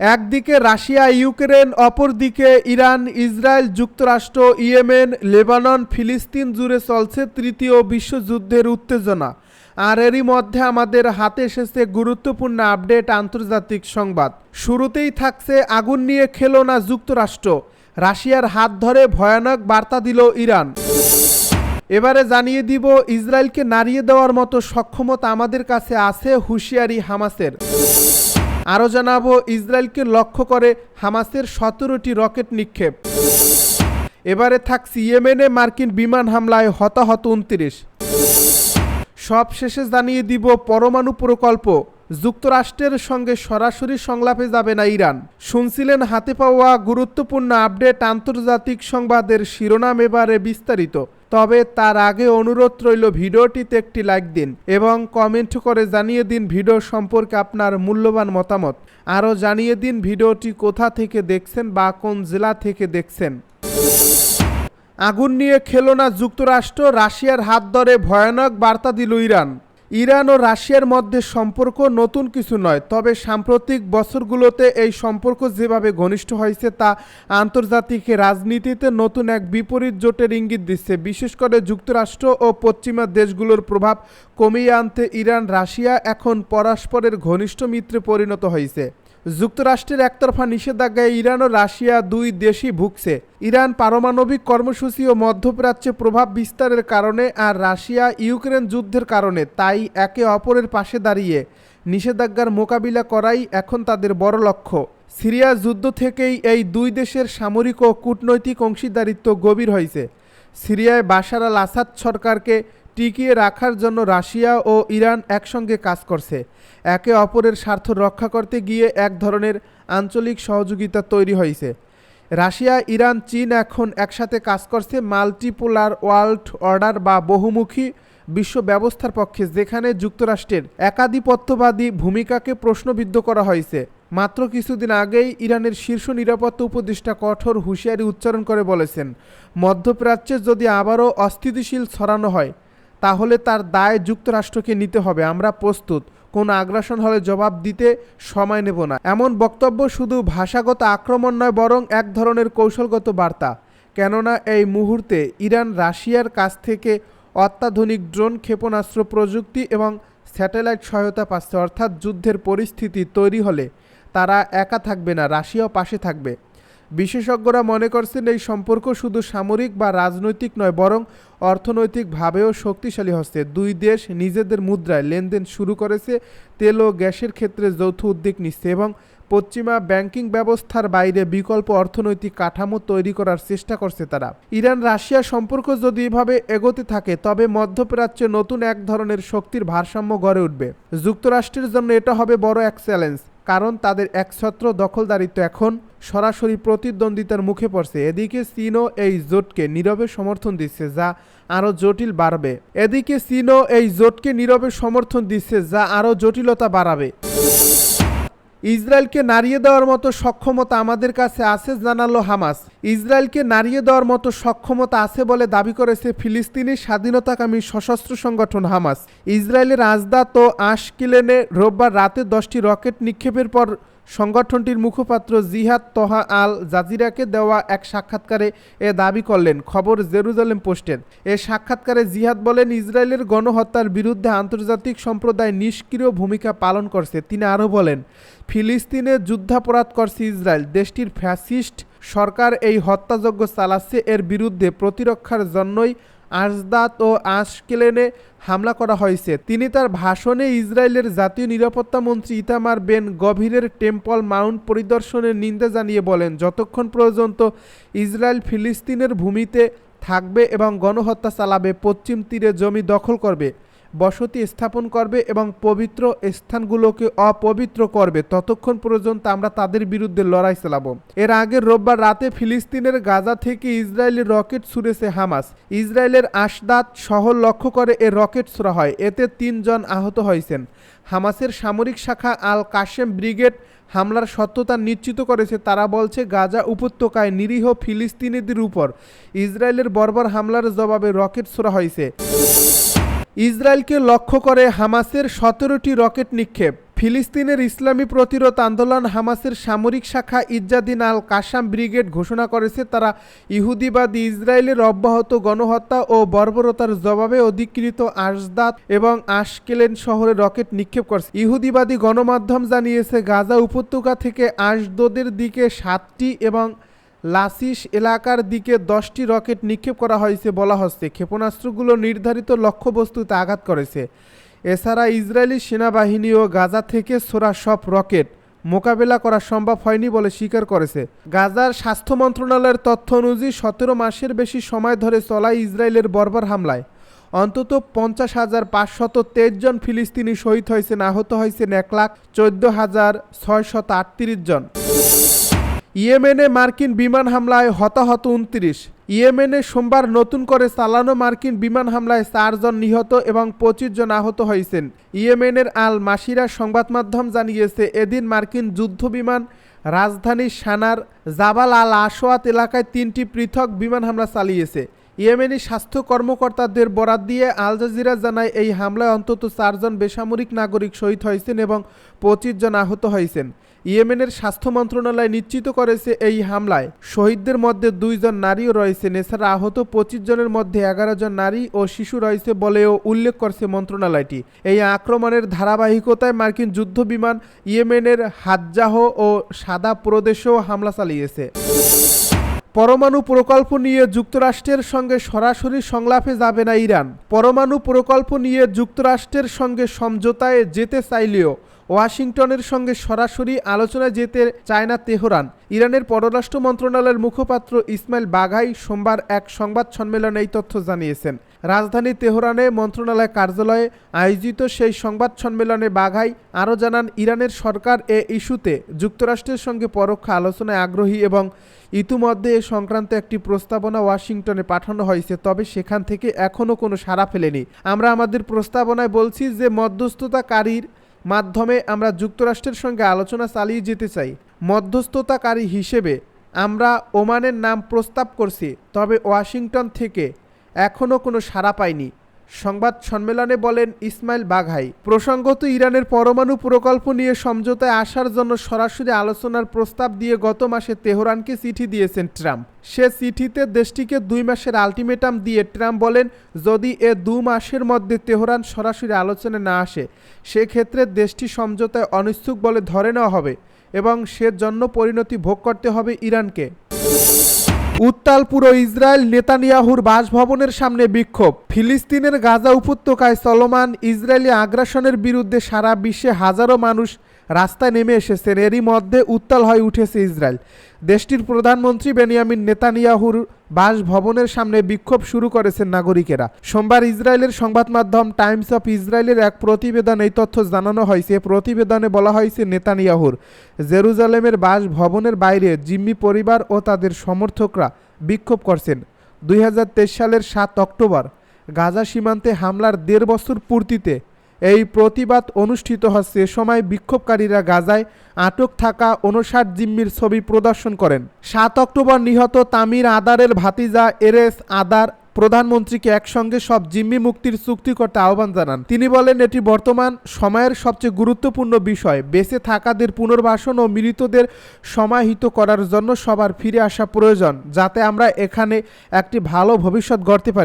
একদিকে Russia, Ukraine, অপরদিকে Iran, Israel, যুক্তরাষ্ট্র, ইয়েমেন, লেবানন, ফিলিস্তিন জুড়ে চলছে তৃতীয় বিশ্বযুদ্ধের উত্তেজনা। আর এরই মধ্যে আমাদের হাতে এসেছে গুরুত্বপূর্ণ আপডেট আন্তর্জাতিক সংবাদ। শুরুতেই থাকছে আগুন নিয়ে খেলো না যুক্তরাষ্ট্র। রাশিয়ার হাত ধরে ভয়ানক বার্তা দিল ইরান। এবারে জানিয়ে দিব, ইসরায়েলকে নাড়িয়ে দেওয়ার মতো সক্ষমতা আমাদের কাছে আছে হুঁশিয়ারি হামাসের। আরও জানাব, ইসরায়েলকে লক্ষ্য করে হামাসের সতেরোটি রকেট নিক্ষেপ। এবারে থাকছে ইয়েমেনে মার্কিন বিমান হামলায় হতাহত উনত্রিশ। সব শেষে জানিয়ে দিব পরমাণু প্রকল্প, যুক্তরাষ্ট্রের সঙ্গে সরাসরি সংলাপে যাবে না ইরান। শুনছিলেন হাতে পাওয়া গুরুত্বপূর্ণ আপডেট আন্তর্জাতিক সংবাদের শিরোনাম এবারে বিস্তারিত। তবে তার আগে অনুরোধ রইল ভিডিওটিতে একটি লাইক দিন এবং কমেন্ট করে জানিয়ে দিন ভিডিও সম্পর্কে আপনার মূল্যবান মতামত। আরও জানিয়ে দিন ভিডিওটি কোথা থেকে দেখছেন বা কোন জেলা থেকে দেখছেন। আগুন নিয়ে খেলো না যুক্তরাষ্ট্র, রাশিয়ার হাত ধরে ভয়ানক বার্তা দিল ইরান। ইরান ও রাশিয়ার মধ্যে সম্পর্ক নতুন কিছু নয়, তবে সাম্প্রতিক বছরগুলোতে এই সম্পর্ক যেভাবে ঘনিষ্ঠ হয়েছে তা আন্তর্জাতিক রাজনীতিতে নতুন এক বিপরীত জোটের ইঙ্গিত দিচ্ছে। বিশেষ করে যুক্তরাষ্ট্র ও পশ্চিমা দেশগুলোর প্রভাব কমিয়ে আনতে ইরান রাশিয়া এখন পরস্পরের ঘনিষ্ঠ মিত্রে পরিণত হয়েছে। যুক্তরাষ্ট্রের একতরফা নিষেধাজ্ঞায় ইরান ও রাশিয়া দুই দেশই ভুগছে। ইরান পারমাণবিক কর্মসূচি ও মধ্যপ্রাচ্যে প্রভাব বিস্তারের কারণে আর রাশিয়া ইউক্রেন যুদ্ধের কারণে তাই একে অপরের পাশে দাঁড়িয়ে নিষেধাজ্ঞার মোকাবিলা করাই এখন তাদের বড় লক্ষ্য। সিরিয়া যুদ্ধ থেকেই এই দুই দেশের সামরিক ও কূটনৈতিক অংশীদারিত্ব গভীর হয়েছে। সিরিয়ায় বাশার আল আসাদ সরকারকে টিকিয়ে রাখার জন্য রাশিয়া ও ইরান একসঙ্গে কাজ করছে। একে অপরের স্বার্থ রক্ষা করতে গিয়ে এক ধরনের আঞ্চলিক সহযোগিতা তৈরি হয়েছে। রাশিয়া, ইরান, চীন এখন একসাথে কাজ করছে মাল্টিপোলার ওয়ার্ল্ড অর্ডার বা বহুমুখী বিশ্ব ব্যবস্থার পক্ষে, যেখানে যুক্তরাষ্ট্রের একাধিপত্যবাদী ভূমিকাকে প্রশ্নবিদ্ধ করা হয়েছে। মাত্র কিছুদিন আগেই ইরানের শীর্ষ নিরাপত্তা উপদেষ্টা কঠোর হুঁশিয়ারি উচ্চারণ করে বলেছেন, মধ্যপ্রাচ্যে যদি আবারও অস্থিতিশীল ছড়ানো হয় তাহলে তার দায় যুক্তরাষ্ট্রকে নিতে হবে। আমরা প্রস্তুত। কোন আগ্রাসন হলে জবাব দিতে সময় নেব না। এমন বক্তব্য শুধু ভাষাগত আক্রমণ নয়, বরং এক ধরনের কৌশলগত বার্তা। কেননা এই মুহূর্তে ইরান রাশিয়ার কাছ থেকে অত্যাধুনিক ড্রোন ক্ষেপণাস্ত্র প্রযুক্তি এবং স্যাটেলাইট সহায়তা পাচ্ছে। অর্থাৎ যুদ্ধের পরিস্থিতি তৈরি হলে তারা একা থাকবে না, রাশিয়াও পাশে থাকবে। বিশেষজ্ঞরা মনে করছেন এই সম্পর্ক শুধু সামরিক বা রাজনৈতিক নয়, বরং অর্থনৈতিকভাবেও শক্তিশালী হচ্ছে। দুই দেশ নিজেদের মুদ্রায় লেনদেন শুরু করেছে, তেল ও গ্যাসের ক্ষেত্রে যৌথ উদ্যোগ নিচ্ছে এবং পশ্চিমা ব্যাংকিং ব্যবস্থার বাইরে বিকল্প অর্থনৈতিক কাঠামো তৈরি করার চেষ্টা করছে তারা। ইরান রাশিয়া সম্পর্ক যদি এভাবে এগোতে থাকে, তবে মধ্যপ্রাচ্যে নতুন এক ধরনের শক্তির ভারসাম্য গড়ে উঠবে। যুক্তরাষ্ট্রের জন্য এটা হবে বড় এক চ্যালেঞ্জ। কারণ তাদের একছত্র দখলদারিত্ব এখন সরাসরি প্রতিদ্বন্দ্বিতার মুখে পড়ছে। এদিকে চীনও এই জোটকে নীরবে সমর্থন দিচ্ছে, যা আরও জটিল বাড়বে। এদিকে চীনও এই জোটকে নীরবে সমর্থন দিচ্ছে, যা আরও জটিলতা বাড়াবে। ইসরায়েলকে নাড়িয়ে দেওয়ার মতো সক্ষমতা আমাদের কাছে আছে, জানালো হামাস। ইসরায়েলকে নাড়িয়ে দেওয়ার মতো সক্ষমতা আছে বলে দাবি করেছে ফিলিস্তিনি স্বাধীনতাকামী সশস্ত্র সংগঠন হামাস। ইসরায়েলের রাজদাত ও আশকিলেনে রোববার রাতে দশটি রকেট নিক্ষেপের পর সংগঠনটির মুখপাত্র জিহাদ তহা আল জাজিরাকে দেওয়া এক সাক্ষাৎকারে এ দাবি করলেন, খবর জেরুজালেম পোস্টের। এ সাক্ষাৎকারে জিহাদ বলেন, ইসরায়েলের গণহত্যার বিরুদ্ধে আন্তর্জাতিক সম্প্রদায় নিষ্ক্রিয় ভূমিকা পালন করছে। তিনি আরও বলেন, ফিলিস্তিনে যুদ্ধাপরাধ করছে ইসরায়েল। দেশটির ফ্যাসিস্ট সরকার এই হত্যাযজ্ঞ চালাচ্ছে। এর বিরুদ্ধে প্রতিরক্ষার জন্যই আজদাত ও আশকেলেনে হামলা করা হয়েছে। তিনি তার ভাষণে ইসরায়েলের জাতীয় নিরাপত্তা মন্ত্রী ইতামার বেন গভীরের টেম্পল মাউন্ট পরিদর্শনের নিন্দা জানিয়ে বলেন, যতক্ষণ পর্যন্ত ইসরায়েল ফিলিস্তিনের ভূমিতে থাকবে এবং গণহত্যা চালাবে, পশ্চিম তীরে জমি দখল করবে। বসতি স্থাপন করবে এবং পবিত্র স্থানগুলোকে অপবিত্র করবে। ততক্ষণ পর্যন্ত আমরা তাদের বিরুদ্ধে লড়াই চালাবো। এর আগে রোববার রাতে ফিলিস্তিনের গাজা থেকে ইসরায়েলের রকেট ছুড়েছে হামাস। ইসরায়েলের আশদাত শহর লক্ষ্য করে এ রকেট ছোড়া হয়। এতে তিনজন আহত হয়েছেন। হামাসের সামরিক শাখা আল কাশেম ব্রিগেড হামলার সত্যতা নিশ্চিত করেছে। তারা বলছে, গাজা উপত্যকায় নিরীহ ফিলিস্তিনিদের উপর ইসরায়েলের বর্বর হামলার জবাবে রকেট ছোড়া হয়েছে। ইসরায়েলকে লক্ষ্য করে হামাসের সতেরোটি রকেট নিক্ষেপ। ফিলিস্তিনের ইসলামী প্রতিরোধ আন্দোলন হামাসের সামরিক শাখা ইজ্জাদিন আল কাসাম ব্রিগেড ঘোষণা করেছে, তারা ইহুদিবাদী ইসরায়েলের অব্যাহত গণহত্যা ও বর্বরতার জবাবে অধিকৃত আশদাত এবং আশকেলেন শহরে রকেট নিক্ষেপ করছে। ইহুদিবাদী গণমাধ্যম জানিয়েছে, গাজা উপত্যকা থেকে আশদোদের দিকে সাতটি এবং লাসিস এলাকার দিকে দশটি রকেট নিক্ষেপ করা হয়েছে বলা হচ্ছে। ক্ষেপণাস্ত্রগুলো নির্ধারিত লক্ষ্যবস্তুতে আঘাত করেছে। এছাড়া ইসরায়েলি সেনাবাহিনী ও গাজা থেকে ছোড়া সব রকেট মোকাবেলা করা সম্ভব হয়নি বলে স্বীকার করেছে। গাজার স্বাস্থ্য মন্ত্রণালয়ের তথ্য অনুযায়ী সতেরো মাসের বেশি সময় ধরে চলা ইসরায়েলের বর্বর হামলায়। অন্তত পঞ্চাশ হাজার পাঁচশত তেইশ জন ফিলিস্তিনি শহীদ হয়েছেন, আহত হয়েছেন এক লাখ চোদ্দ হাজার ছয়শত আটত্রিশ জন। ইয়েমেনে মার্কিন বিমান হামলায় হতাহত উনত্রিশ। ইয়েমেনে সোমবার নতুন করে চালানো মার্কিন বিমান হামলায় চারজন নিহত এবং পঁচিশ জন আহত হয়েছেন। ইয়েমেনের আল মাসিরা সংবাদ মাধ্যম জানিয়েছে, এদিন মার্কিন যুদ্ধ বিমান রাজধানী সানার জাবাল আল আশোয়াত এলাকায় তিনটি পৃথক বিমান হামলা চালিয়েছে। ইয়েমেনি স্বাস্থ্য কর্মকর্তাদের বরাত দিয়ে আল জাজিরা জানায়, এই হামলায় অন্তত চারজন বেসামরিক নাগরিক শহীদ হয়েছেন এবং পঁচিশ জন আহত হয়েছেন। ইয়েমেনের স্বাস্থ্য মন্ত্রণালয় নিশ্চিত করেছে এই হামলায়। শহীদদের মধ্যে দুইজন নারীও রয়েছেন এছাড়া আহত পঁচিশ জনের মধ্যে এগারো জন নারী ও শিশু রয়েছে বলেও উল্লেখ করছে মন্ত্রণালয়টি। এই আক্রমণের ধারাবাহিকতায় মার্কিন যুদ্ধ বিমান ইয়েমেনের হাজ্জাহ ও সাদা প্রদেশেও হামলা চালিয়েছে। পরমাণু প্রকল্প নিয়ে যুক্তরাষ্ট্রের সঙ্গে সরাসরি সংলাপে যাবে না ইরান। পরমাণু প্রকল্প নিয়ে যুক্তরাষ্ট্রের সঙ্গে সমঝোতায় যেতে চাইলেও ওয়াশিংটনের সঙ্গে সরাসরি আলোচনায় যেতে চায় না তেহরান। ইরানের পররাষ্ট্র মন্ত্রণালয়ের মুখপাত্র ইসমাইল বাঘাই সোমবার এক সংবাদ সম্মেলনে এই তথ্য জানিয়েছেন। রাজধানী তেহরানে মন্ত্রণালয় কার্যালয়ে আয়োজিত সেই সংবাদ সম্মেলনে বাঘাই আরও জানান, ইরানের সরকার এ ইস্যুতে যুক্তরাষ্ট্রের সঙ্গে পরোক্ষ আলোচনায় আগ্রহী এবং ইতিমধ্যে এ সংক্রান্ত একটি প্রস্তাবনা ওয়াশিংটনে পাঠানো হয়েছে, তবে সেখান থেকে এখনও কোনো সাড়া ফেলেনি। আমরা আমাদের প্রস্তাবনায় বলছি যে মধ্যস্থতাকারীর মাধ্যমে আমরা যুক্তরাষ্ট্রের সঙ্গে আলোচনা চালিয়ে যেতে চাই। মধ্যস্থতাকারী হিসেবে আমরা ওমানের নাম প্রস্তাব করছি, তবে ওয়াশিংটন থেকে এখনও কোনো সাড়া পাইনি। সংবাদ সম্মেলনে বলেন ইসমাইল বাঘাই, প্রসঙ্গত ইরানের পরমাণু প্রকল্প নিয়ে সমঝোতায় আসার জন্য সরাসরি আলোচনার প্রস্তাব দিয়ে গত মাসে তেহরানকে চিঠি দিয়েছেন ট্রাম্প। সে চিঠিতে দেশটিকে দুই মাসের আলটিমেটাম দিয়ে ট্রাম্প বলেন, যদি এ দু মাসের মধ্যে তেহরান সরাসরি আলোচনায় না আসে, সেক্ষেত্রে দেশটি সমঝোতায় অনিচ্ছুক বলে ধরে নেওয়া হবে এবং সে জন্য পরিণতি ভোগ করতে হবে ইরানকে। উত্তাল পুরো ইসরায়েল নেতানিয়াহুর বাসভবনের সামনে বিক্ষোভ। ফিলিস্তিনের গাজা উপত্যকায় চলমান ইসরায়েলি আগ্রাসনের বিরুদ্ধে সারা বিশ্বে হাজারো মানুষ রাস্তায় নেমে এসেছেন। এরই মধ্যে উত্তাল হয়ে উঠেছে ইসরায়েল। দেশটির প্রধানমন্ত্রী বেনিয়ামিন নেতানিয়াহুর বাসভবনের সামনে বিক্ষোভ শুরু করেছেন নাগরিকেরা। সোমবার ইসরায়েলের সংবাদ মাধ্যম টাইমস অফ ইসরায়েলের এক প্রতিবেদন এই তথ্য জানানো হয়েছে। প্রতিবেদনে বলা হয়েছে, নেতানিয়াহুর জেরুজালেমের বাসভবনের বাইরে জিম্মি পরিবার ও তাদের সমর্থকরা বিক্ষোভ করছেন। দুই হাজার তেইশ সালের সাত অক্টোবর গাজা সীমান্তে হামলার দেড় বছর পূর্তিতে এই প্রতিবাদ অনুষ্ঠিত হচ্ছে সময় বিক্ষোভকারীরা গাজায় আটক থাকা উনষাট জিম্মির ছবি প্রদর্শন করেন। সাত অক্টোবর নিহত তামির আদারের ভাতিজা এরেস আদার প্রধানমন্ত্রীকে একসঙ্গে সব জিম্মি মুক্তির চুক্তি করতে আহ্বান জানান। তিনি বলেন, এটি বর্তমান সময়ের সবচেয়ে গুরুত্বপূর্ণ বিষয়। বেঁচে থাকাদের পুনর্বাসন ও মৃতদের সমাহিত করার জন্য সবার ফিরে আসা প্রয়োজন, যাতে আমরা এখানে একটি ভালো ভবিষ্যৎ গড়তে পারি।